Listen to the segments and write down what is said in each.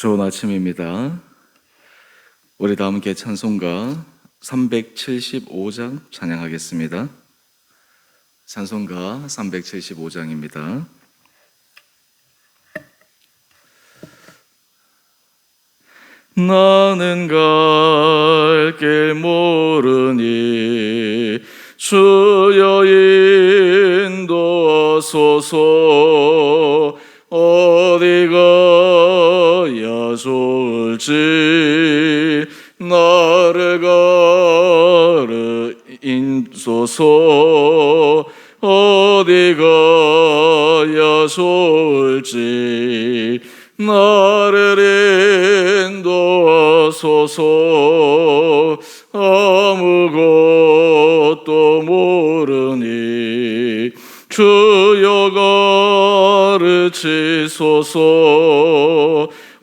좋은 아침입니다. 우리 다 함께 찬송가 375장 찬양하겠습니다. 찬송가 375장입니다. 나는 갈 길 모르니 주여 인도하소서 좋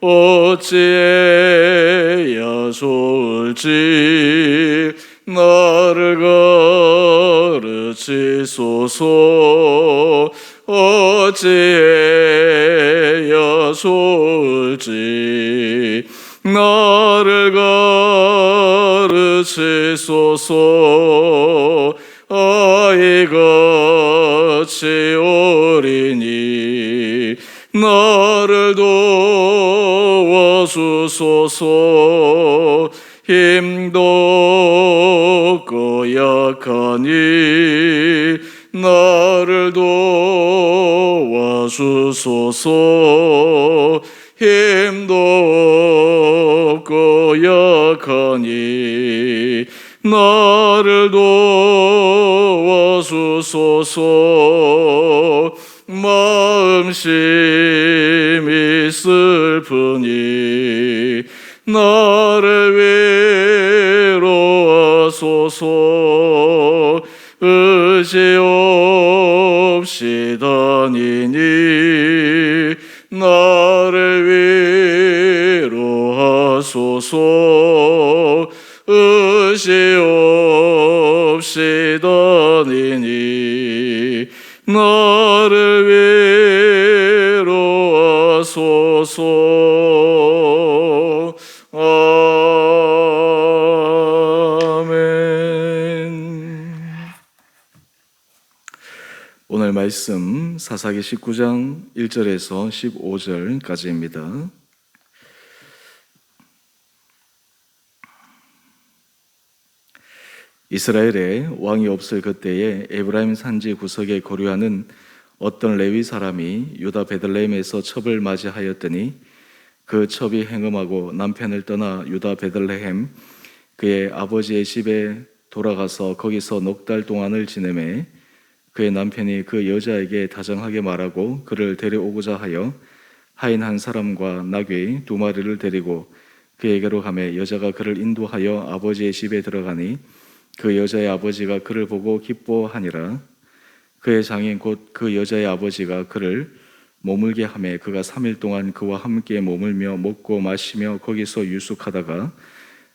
어찌해야 좋을지 도와주소서. 힘도 없고 약하니 나를 도와주소서. 마음심이 슬프니 나를 위로하소서. 의지 없이 다니니 나를 위로하소서. 의지 없이 다니니 나를 위로하소서 말씀 사사기 19장 1절에서 15절까지입니다. 이스라엘에 왕이 없을 그때에 에브라임 산지 구석에 거류하는 어떤 레위 사람이 유다 베들레헴에서 첩을 맞이하였더니 그 첩이 행음하고 남편을 떠나 유다 베들레헴 그의 아버지의 집에 돌아가서 거기서 넉 달 동안을 지내매 그의 남편이 그 여자에게 다정하게 말하고 그를 데려오고자 하여 하인 한 사람과 나귀 두 마리를 데리고 그에게로 가매 여자가 그를 인도하여 아버지의 집에 들어가니 그 여자의 아버지가 그를 보고 기뻐하니라. 그의 장인 곧 그 여자의 아버지가 그를 머물게 하매 그가 삼일 동안 그와 함께 머물며 먹고 마시며 거기서 유숙하다가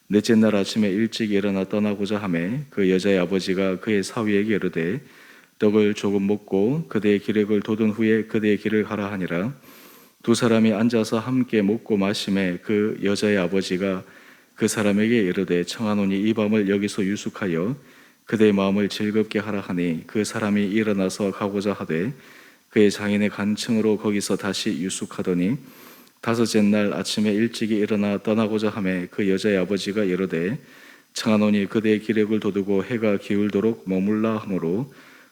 넷째 날 아침에 일찍 일어나 떠나고자 하매 그 여자의 아버지가 그의 사위에게 이르되 떡을 조금 먹고 그대의 기력을 돋은 후에 그대의 길을 가라 하니라. 두 사람이 앉아서 함께 먹고 마심에 그 여자의 아버지가 그 사람에게 이르되 청하노니 이 밤을 여기서 유숙하여 그대의 마음을 즐겁게 하라 하니 그 사람이 일어나서 가고자 하되 그의 장인의 간청으로 거기서 다시 유숙하더니 다섯째 날 아침에 일찍이 일어나 떠나고자 하매 그 여자의 아버지가 이르되 청하노니 그대의 기력을 돋우고 해가 기울도록 머물라 하므로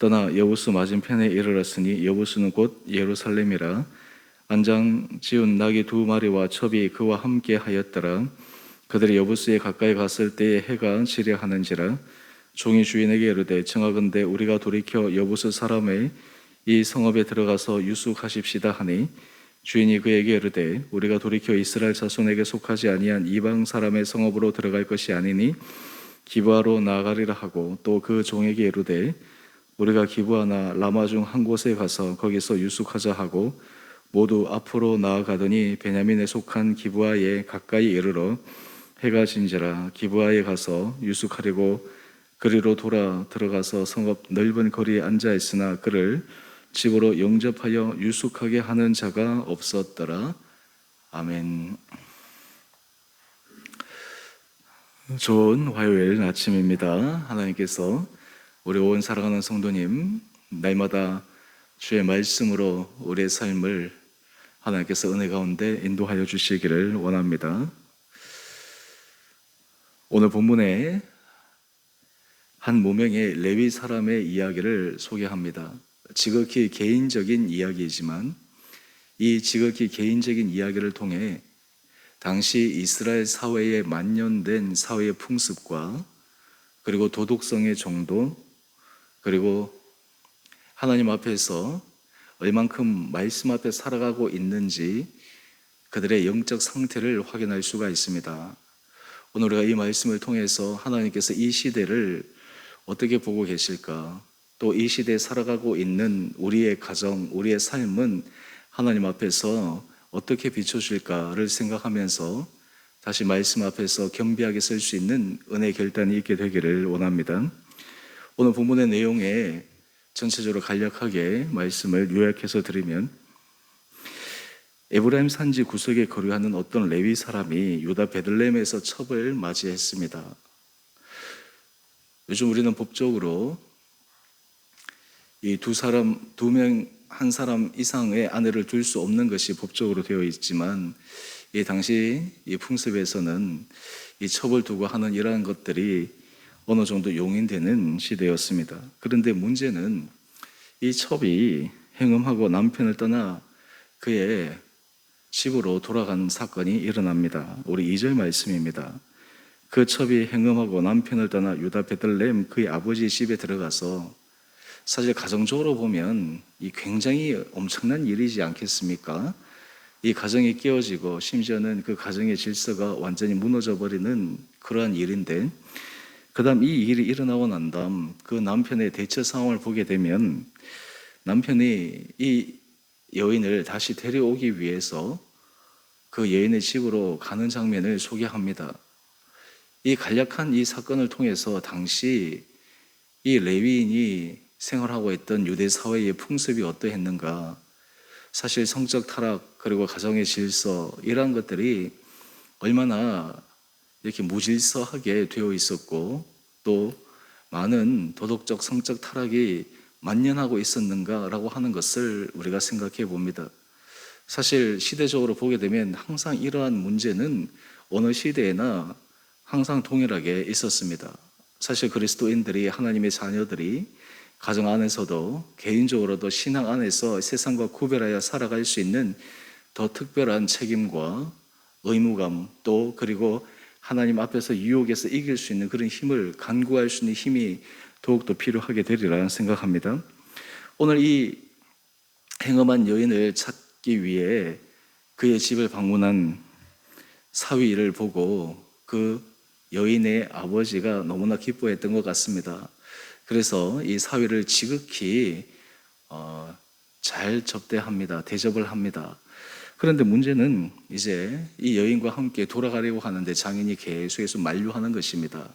떠나 여부수 맞은편에 이르렀으니 여부수는 곧 예루살렘이라. 안장 지운 낙이 두 마리와 첩이 그와 함께 하였더라. 그들이 여부수에 가까이 갔을 때에 해가 지려 하는지라. 종이 주인에게 이르되 청하건대 우리가 돌이켜 여부수 사람의 이 성읍에 들어가서 유숙하십시다 하니 주인이 그에게 이르되 우리가 돌이켜 이스라엘 자손에게 속하지 아니한 이방 사람의 성읍으로 들어갈 것이 아니니 기부하러 나아가리라 하고 또 그 종에게 이르되 우리가 기부하나 라마 중 한 곳에 가서 거기서 유숙하자 하고 모두 앞으로 나아가더니 베냐민에 속한 기부하에 가까이 이르러 해가 진지라 기부하에 가서 유숙하려고 그리로 돌아 들어가서 성읍 넓은 거리에 앉아 있으나 그를 집으로 영접하여 유숙하게 하는 자가 없었더라. 아멘. 좋은 화요일 아침입니다. 하나님께서 우리 온 사랑하는 성도님 날마다 주의 말씀으로 우리의 삶을 하나님께서 은혜 가운데 인도하여 주시기를 원합니다. 오늘 본문에 한 모명의 레위 사람의 이야기를 소개합니다. 지극히 개인적인 이야기이지만 이 지극히 개인적인 이야기를 통해 당시 이스라엘 사회에 만연된 사회의 풍습과 그리고 도덕성의 정도 그리고 하나님 앞에서 얼만큼 말씀 앞에 살아가고 있는지 그들의 영적 상태를 확인할 수가 있습니다. 오늘 우리가 이 말씀을 통해서 하나님께서 이 시대를 어떻게 보고 계실까? 또 이 시대에 살아가고 있는 우리의 가정, 우리의 삶은 하나님 앞에서 어떻게 비춰질까를 생각하면서 다시 말씀 앞에서 겸비하게 설수 있는 은혜 결단이 있게 되기를 원합니다. 오늘 본문의 내용에 전체적으로 간략하게 말씀을 요약해서 드리면 에브라임 산지 구석에 거류하는 어떤 레위 사람이 유다 베들레헴에서 첩을 맞이했습니다. 요즘 우리는 법적으로 이 두 사람 두 명 한 사람 이상의 아내를 둘 수 없는 것이 법적으로 되어 있지만 이 당시 이 풍습에서는 이 첩을 두고 하는 이러한 것들이 어느 정도 용인되는 시대였습니다. 그런데 문제는 이 첩이 행음하고 남편을 떠나 그의 집으로 돌아간 사건이 일어납니다. 우리 2절 말씀입니다. 그 첩이 행음하고 남편을 떠나 유다 베들레헴 그의 아버지 집에 들어가서 사실 가정적으로 보면 이 굉장히 엄청난 일이지 않겠습니까? 이 가정이 깨어지고 심지어는 그 가정의 질서가 완전히 무너져 버리는 그러한 일인데 그 다음 이 일이 일어나고 난 다음 그 남편의 대처 상황을 보게 되면 남편이 이 여인을 다시 데려오기 위해서 그 여인의 집으로 가는 장면을 소개합니다. 이 간략한 이 사건을 통해서 당시 이 레위인이 생활하고 있던 유대 사회의 풍습이 어떠했는가, 사실 성적 타락 그리고 가정의 질서 이러한 것들이 얼마나 이렇게 무질서하게 되어 있었고 또 많은 도덕적 성적 타락이 만연하고 있었는가라고 하는 것을 우리가 생각해 봅니다. 사실 시대적으로 보게 되면 항상 이러한 문제는 어느 시대에나 항상 동일하게 있었습니다. 사실 그리스도인들이 하나님의 자녀들이 가정 안에서도 개인적으로도 신앙 안에서 세상과 구별하여 살아갈 수 있는 더 특별한 책임과 의무감 또 그리고 하나님 앞에서 유혹에서 이길 수 있는 그런 힘을 간구할 수 있는 힘이 더욱더 필요하게 되리라 생각합니다. 오늘 이 행엄한 여인을 찾기 위해 그의 집을 방문한 사위를 보고 그 여인의 아버지가 너무나 기뻐했던 것 같습니다. 그래서 이 사위를 지극히 어, 잘 접대합니다. 대접을 합니다. 그런데 문제는 이제 이 여인과 함께 돌아가려고 하는데 장인이 계속해서 만류하는 것입니다.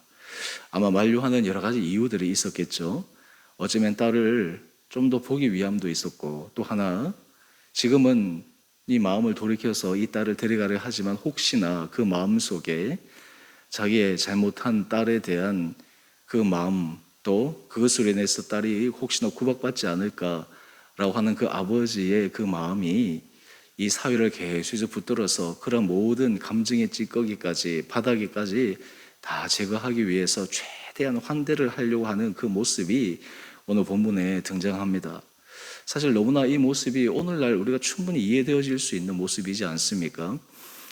아마 만류하는 여러 가지 이유들이 있었겠죠. 어쩌면 딸을 좀 더 보기 위함도 있었고 또 하나 지금은 이 마음을 돌이켜서 이 딸을 데려가려 하지만 혹시나 그 마음 속에 자기의 잘못한 딸에 대한 그 마음 또 그것으로 인해서 딸이 혹시나 구박받지 않을까라고 하는 그 아버지의 그 마음이 이 사회를 계속해서 붙들어서 그런 모든 감정의 찌꺼기까지 바닥에까지 다 제거하기 위해서 최대한 환대를 하려고 하는 그 모습이 오늘 본문에 등장합니다. 사실 너무나 이 모습이 오늘날 우리가 충분히 이해되어질 수 있는 모습이지 않습니까?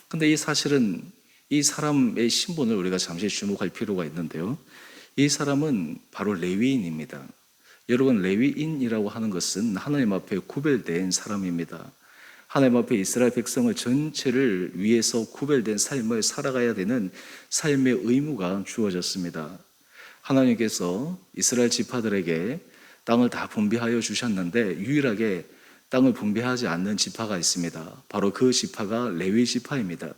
근데 이 사실은 이 사람의 신분을 우리가 잠시 주목할 필요가 있는데요. 이 사람은 바로 레위인입니다. 여러분, 레위인이라고 하는 것은 하나님 앞에 구별된 사람입니다. 하나님 앞에 이스라엘 백성을 전체를 위해서 구별된 삶을 살아가야 되는 삶의 의무가 주어졌습니다. 하나님께서 이스라엘 지파들에게 땅을 다 분배하여 주셨는데 유일하게 땅을 분배하지 않는 지파가 있습니다. 바로 그 지파가 레위 지파입니다.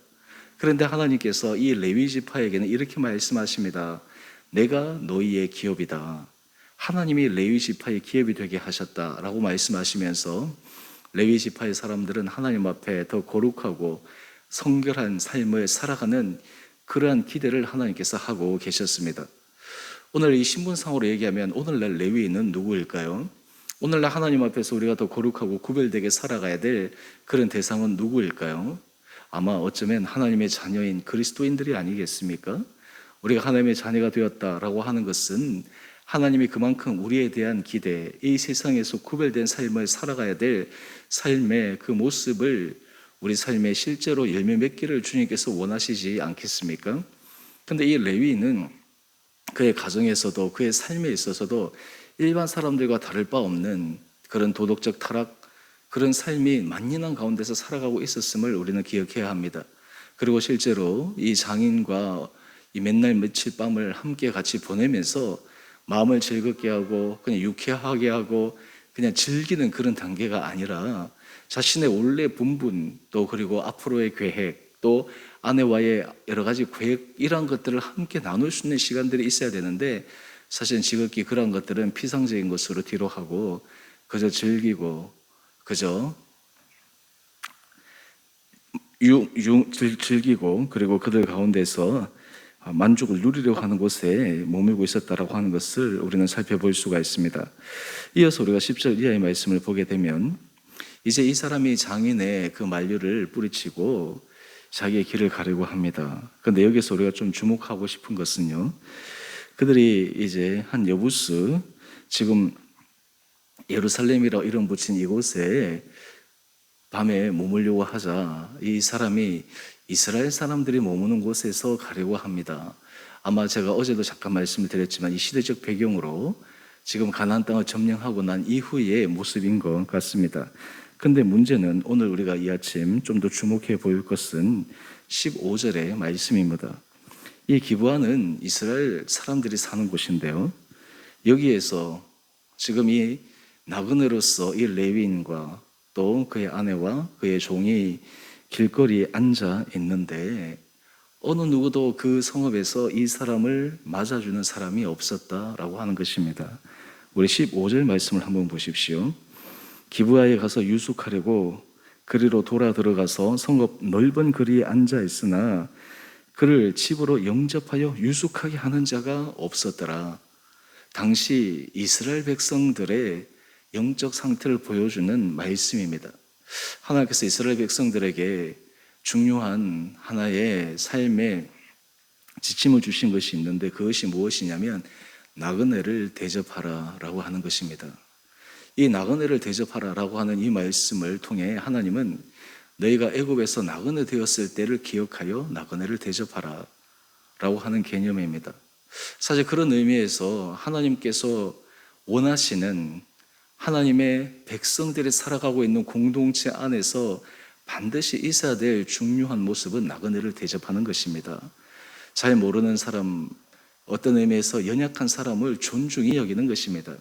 그런데 하나님께서 이 레위 지파에게는 이렇게 말씀하십니다. 내가 너희의 기업이다. 하나님이 레위 지파의 기업이 되게 하셨다라고 말씀하시면서 레위 지파의 사람들은 하나님 앞에 더 거룩하고 성결한 삶을 살아가는 그러한 기대를 하나님께서 하고 계셨습니다. 오늘 이 신분상으로 얘기하면 오늘날 레위인은 누구일까요? 오늘날 하나님 앞에서 우리가 더 거룩하고 구별되게 살아가야 될 그런 대상은 누구일까요? 아마 어쩌면 하나님의 자녀인 그리스도인들이 아니겠습니까? 우리가 하나님의 자녀가 되었다라고 하는 것은 하나님이 그만큼 우리에 대한 기대, 이 세상에서 구별된 삶을 살아가야 될 삶의 그 모습을 우리 삶에 실제로 열매 맺기를 주님께서 원하시지 않겠습니까? 근데 이 레위는 그의 가정에서도 그의 삶에 있어서도 일반 사람들과 다를 바 없는 그런 도덕적 타락, 그런 삶이 만연한 가운데서 살아가고 있었음을 우리는 기억해야 합니다. 그리고 실제로 이 장인과 이 맨날 며칠 밤을 함께 같이 보내면서 마음을 즐겁게 하고 그냥 유쾌하게 하고 그냥 즐기는 그런 단계가 아니라 자신의 원래 본분 또 그리고 앞으로의 계획 또 아내와의 여러 가지 계획 이런 것들을 함께 나눌 수 있는 시간들이 있어야 되는데 사실 지극히 그런 것들은 피상적인 것으로 뒤로 하고 그저 즐기고 그저 유, 유, 즐, 즐기고 그리고 그들 가운데서 만족을 누리려고 하는 곳에 머물고 있었다라고 하는 것을 우리는 살펴볼 수가 있습니다. 이어서 우리가 10절 이하의 말씀을 보게 되면 이제 이 사람이 장인의 그 만류를 뿌리치고 자기의 길을 가려고 합니다. 그런데 여기서 우리가 좀 주목하고 싶은 것은요. 그들이 이제 한 여부스 지금 예루살렘이라 이름 붙인 이곳에 밤에 머물려고 하자 이 사람이 이스라엘 사람들이 머무는 곳에서 가려고 합니다. 아마 제가 어제도 잠깐 말씀을 드렸지만 이 시대적 배경으로 지금 가나안 땅을 점령하고 난 이후의 모습인 것 같습니다. 근데 문제는 오늘 우리가 이 아침 좀 더 주목해 보일 것은 15절의 말씀입니다. 이 기부하는 이스라엘 사람들이 사는 곳인데요. 여기에서 지금 이 나그네로서 이 레위인과 또 그의 아내와 그의 종이 길거리에 앉아 있는데 어느 누구도 그 성읍에서 이 사람을 맞아주는 사람이 없었다라고 하는 것입니다. 우리 15절 말씀을 한번 보십시오. 기부하에 가서 유숙하려고 그리로 돌아 들어가서 성읍 넓은 거리에 앉아 있으나 그를 집으로 영접하여 유숙하게 하는 자가 없었더라. 당시 이스라엘 백성들의 영적 상태를 보여주는 말씀입니다. 하나님께서 이스라엘 백성들에게 중요한 하나의 삶의 지침을 주신 것이 있는데 그것이 무엇이냐면 나그네를 대접하라라고 하는 것입니다. 이 나그네를 대접하라라고 하는 이 말씀을 통해 하나님은 너희가 애굽에서 나그네 되었을 때를 기억하여 나그네를 대접하라라고 하는 개념입니다. 사실 그런 의미에서 하나님께서 원하시는 하나님의 백성들이 살아가고 있는 공동체 안에서 반드시 있어야 될 중요한 모습은 나그네를 대접하는 것입니다. 잘 모르는 사람, 어떤 의미에서 연약한 사람을 존중히 여기는 것입니다.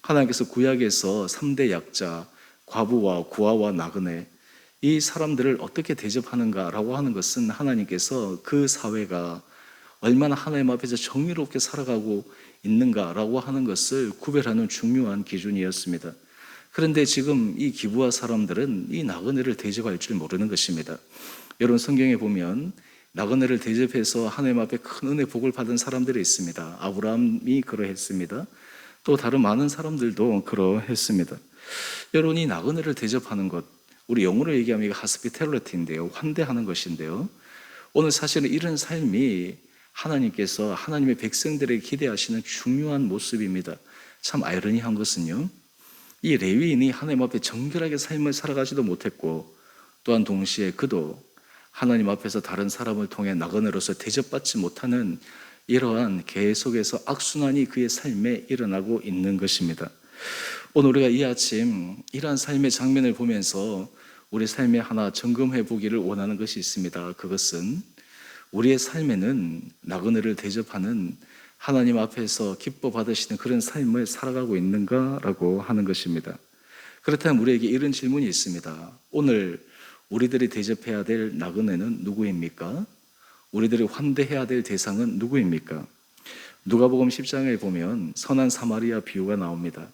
하나님께서 구약에서 3대 약자, 과부와 구아와 나그네, 이 사람들을 어떻게 대접하는가라고 하는 것은 하나님께서 그 사회가 얼마나 하나님 앞에서 정의롭게 살아가고 있는가라고 하는 것을 구별하는 중요한 기준이었습니다. 그런데 지금 이 기부와 사람들은 이 나그네를 대접할 줄 모르는 것입니다. 여러분 성경에 보면 나그네를 대접해서 하나님 앞에 큰 은혜 복을 받은 사람들이 있습니다. 아브라함이 그러했습니다. 또 다른 많은 사람들도 그러했습니다. 여러분 이 나그네를 대접하는 것 우리 영어로 얘기하면 이게 하스피텔리티인데요. 환대하는 것인데요. 오늘 사실은 이런 삶이 하나님께서 하나님의 백성들에게 기대하시는 중요한 모습입니다. 참 아이러니한 것은요. 이 레위인이 하나님 앞에 정결하게 삶을 살아가지도 못했고 또한 동시에 그도 하나님 앞에서 다른 사람을 통해 나그네로서 대접받지 못하는 이러한 계속해서 악순환이 그의 삶에 일어나고 있는 것입니다. 오늘 우리가 이 아침 이러한 삶의 장면을 보면서 우리 삶에 하나 점검해 보기를 원하는 것이 있습니다. 그것은 우리의 삶에는 나그네를 대접하는 하나님 앞에서 기뻐 받으시는 그런 삶을 살아가고 있는가라고 하는 것입니다. 그렇다면 우리에게 이런 질문이 있습니다. 오늘 우리들이 대접해야 될 나그네는 누구입니까? 우리들이 환대해야 될 대상은 누구입니까? 누가복음 10장에 보면 선한 사마리아 비유가 나옵니다.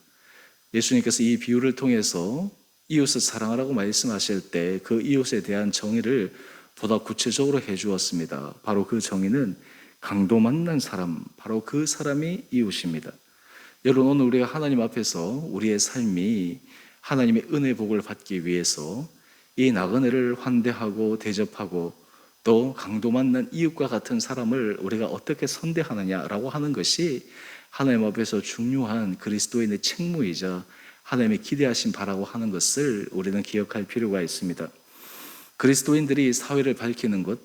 예수님께서 이 비유를 통해서 이웃을 사랑하라고 말씀하실 때 그 이웃에 대한 정의를 보다 구체적으로 해 주었습니다. 바로 그 정의는 강도 만난 사람, 바로 그 사람이 이웃입니다. 여러분, 오늘 우리가 하나님 앞에서 우리의 삶이 하나님의 은혜 복을 받기 위해서 이 나그네를 환대하고 대접하고 또 강도 만난 이웃과 같은 사람을 우리가 어떻게 선대하느냐라고 하는 것이 하나님 앞에서 중요한 그리스도인의 책무이자 하나님의 기대하신 바라고 하는 것을 우리는 기억할 필요가 있습니다. 그리스도인들이 사회를 밝히는 것,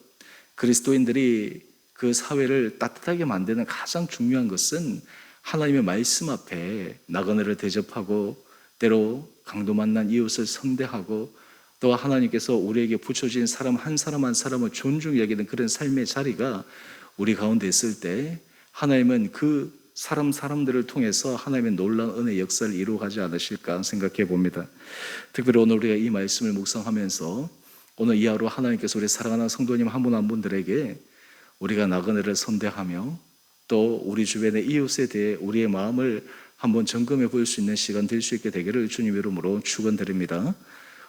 그리스도인들이 그 사회를 따뜻하게 만드는 가장 중요한 것은 하나님의 말씀 앞에 나그네를 대접하고 때로 강도 만난 이웃을 선대하고 또 하나님께서 우리에게 붙여진 사람 한 사람 한 사람을 존중히 여기는 그런 삶의 자리가 우리 가운데 있을 때 하나님은 그 사람 사람들을 통해서 하나님의 놀라운 은혜 역사를 이루어 가지 않으실까 생각해 봅니다. 특별히 오늘 우리가 이 말씀을 묵상하면서 오늘 이 하루 하나님께서 우리 사랑하는 성도님 한 분 한 분들에게 우리가 나그네를 선대하며 또 우리 주변의 이웃에 대해 우리의 마음을 한번 점검해 볼 수 있는 시간 될 수 있게 되기를 주님 이름으로 축원드립니다.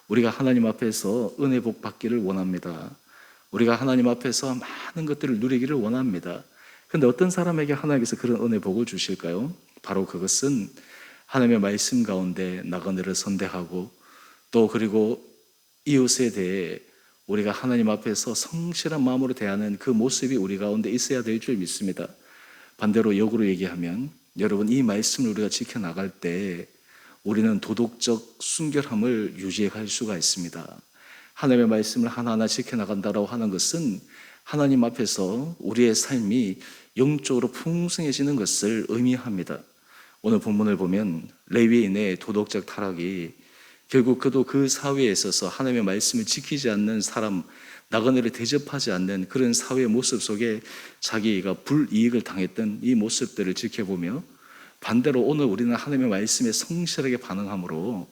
우리가 하나님 앞에서 은혜 복 받기를 원합니다. 우리가 하나님 앞에서 많은 것들을 누리기를 원합니다. 근데 어떤 사람에게 하나님께서 그런 은혜 복을 주실까요? 바로 그것은 하나님의 말씀 가운데 나그네를 선대하고 또 그리고 이웃에 대해 우리가 하나님 앞에서 성실한 마음으로 대하는 그 모습이 우리 가운데 있어야 될 줄 믿습니다. 반대로 역으로 얘기하면 여러분 이 말씀을 우리가 지켜 나갈 때 우리는 도덕적 순결함을 유지할 수가 있습니다. 하나님의 말씀을 하나하나 지켜 나간다라고 하는 것은 하나님 앞에서 우리의 삶이 영적으로 풍성해지는 것을 의미합니다. 오늘 본문을 보면 레위인의 도덕적 타락이 결국 그도 그 사회에 있어서 하나님의 말씀을 지키지 않는 사람, 나그네를 대접하지 않는 그런 사회의 모습 속에 자기가 불이익을 당했던 이 모습들을 지켜보며 반대로 오늘 우리는 하나님의 말씀에 성실하게 반응함으로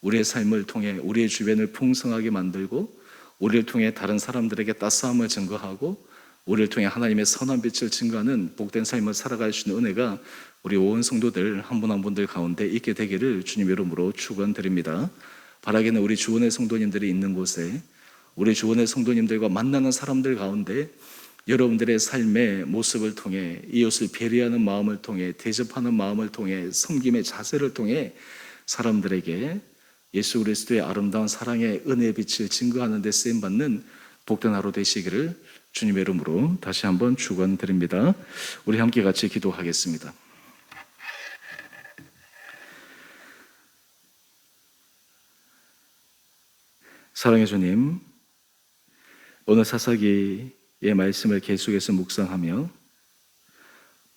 우리의 삶을 통해 우리의 주변을 풍성하게 만들고 우리를 통해 다른 사람들에게 따스함을 증거하고 우리를 통해 하나님의 선한 빛을 증거하는 복된 삶을 살아갈 수 있는 은혜가 우리 온 성도들 한 분 한 분들 가운데 있게 되기를 주님 이름으로 축원드립니다. 바라기는 우리 주원의 성도님들이 있는 곳에 우리 주원의 성도님들과 만나는 사람들 가운데 여러분들의 삶의 모습을 통해 이웃을 배려하는 마음을 통해 대접하는 마음을 통해 섬김의 자세를 통해 사람들에게 예수 그리스도의 아름다운 사랑의 은혜의 빛을 증거하는 데 쓰임 받는 복된 하루 되시기를 주님의 이름으로 다시 한번 축원드립니다. 우리 함께 같이 기도하겠습니다. 사랑의 주님, 오늘 사사기의 말씀을 계속해서 묵상하며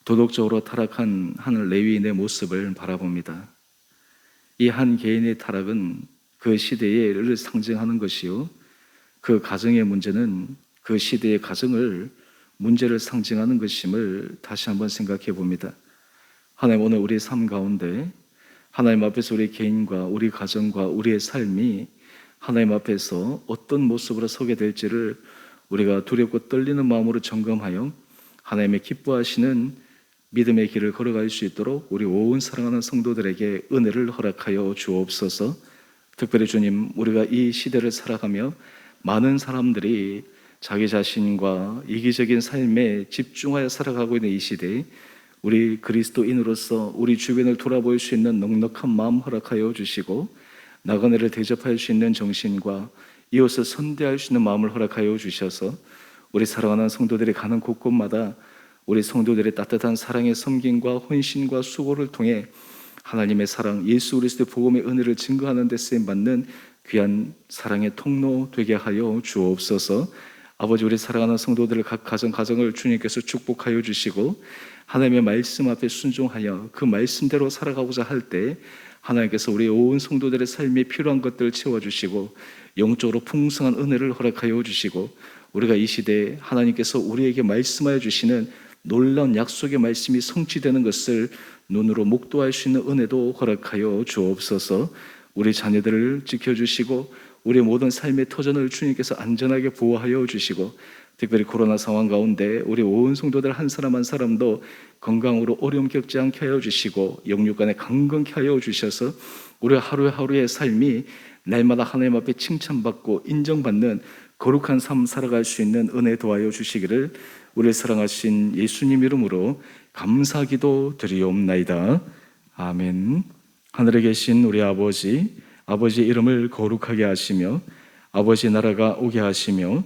도덕적으로 타락한 한 레위인의 모습을 바라봅니다. 이 한 개인의 타락은 그 시대를 상징하는 것이요. 그 가정의 문제는 그 시대의 가정을 문제를 상징하는 것임을 다시 한번 생각해 봅니다. 하나님 오늘 우리 삶 가운데 하나님 앞에서 우리 개인과 우리 가정과 우리의 삶이 하나님 앞에서 어떤 모습으로 서게 될지를 우리가 두렵고 떨리는 마음으로 점검하여 하나님의 기뻐하시는 믿음의 길을 걸어갈 수 있도록 우리 온 사랑하는 성도들에게 은혜를 허락하여 주옵소서. 특별히 주님, 우리가 이 시대를 살아가며 많은 사람들이 자기 자신과 이기적인 삶에 집중하여 살아가고 있는 이 시대에 우리 그리스도인으로서 우리 주변을 돌아볼 수 있는 넉넉한 마음 허락하여 주시고 나그네를 대접할 수 있는 정신과 이웃을 선대할 수 있는 마음을 허락하여 주셔서 우리 사랑하는 성도들이 가는 곳곳마다 우리 성도들의 따뜻한 사랑의 섬김과 헌신과 수고를 통해 하나님의 사랑, 예수 그리스도의 복음의 은혜를 증거하는 데 쓰임 받는 귀한 사랑의 통로 되게 하여 주옵소서. 아버지 우리 사랑하는 성도들을 각 가정 가정을 주님께서 축복하여 주시고 하나님의 말씀 앞에 순종하여 그 말씀대로 살아가고자 할 때 하나님께서 우리 온 성도들의 삶에 필요한 것들을 채워주시고 영적으로 풍성한 은혜를 허락하여 주시고 우리가 이 시대에 하나님께서 우리에게 말씀하여 주시는 놀라운 약속의 말씀이 성취되는 것을 눈으로 목도할 수 있는 은혜도 허락하여 주옵소서. 우리 자녀들을 지켜주시고 우리 모든 삶의 터전을 주님께서 안전하게 보호하여 주시고 특별히 코로나 상황 가운데 우리 온 성도들 한 사람 한 사람도 건강으로 어려움 겪지 않게 하여 주시고 영육 간에 강건케 하여 주셔서 우리 하루 하루의 삶이 날마다 하나님 앞에 칭찬받고 인정받는 거룩한 삶 살아갈 수 있는 은혜 도하여 주시기를 우리 사랑하신 예수님 이름으로 감사기도 드리옵나이다. 아멘. 하늘에 계신 우리 아버지, 아버지의 이름을 거룩하게 하시며 아버지 나라가 오게 하시며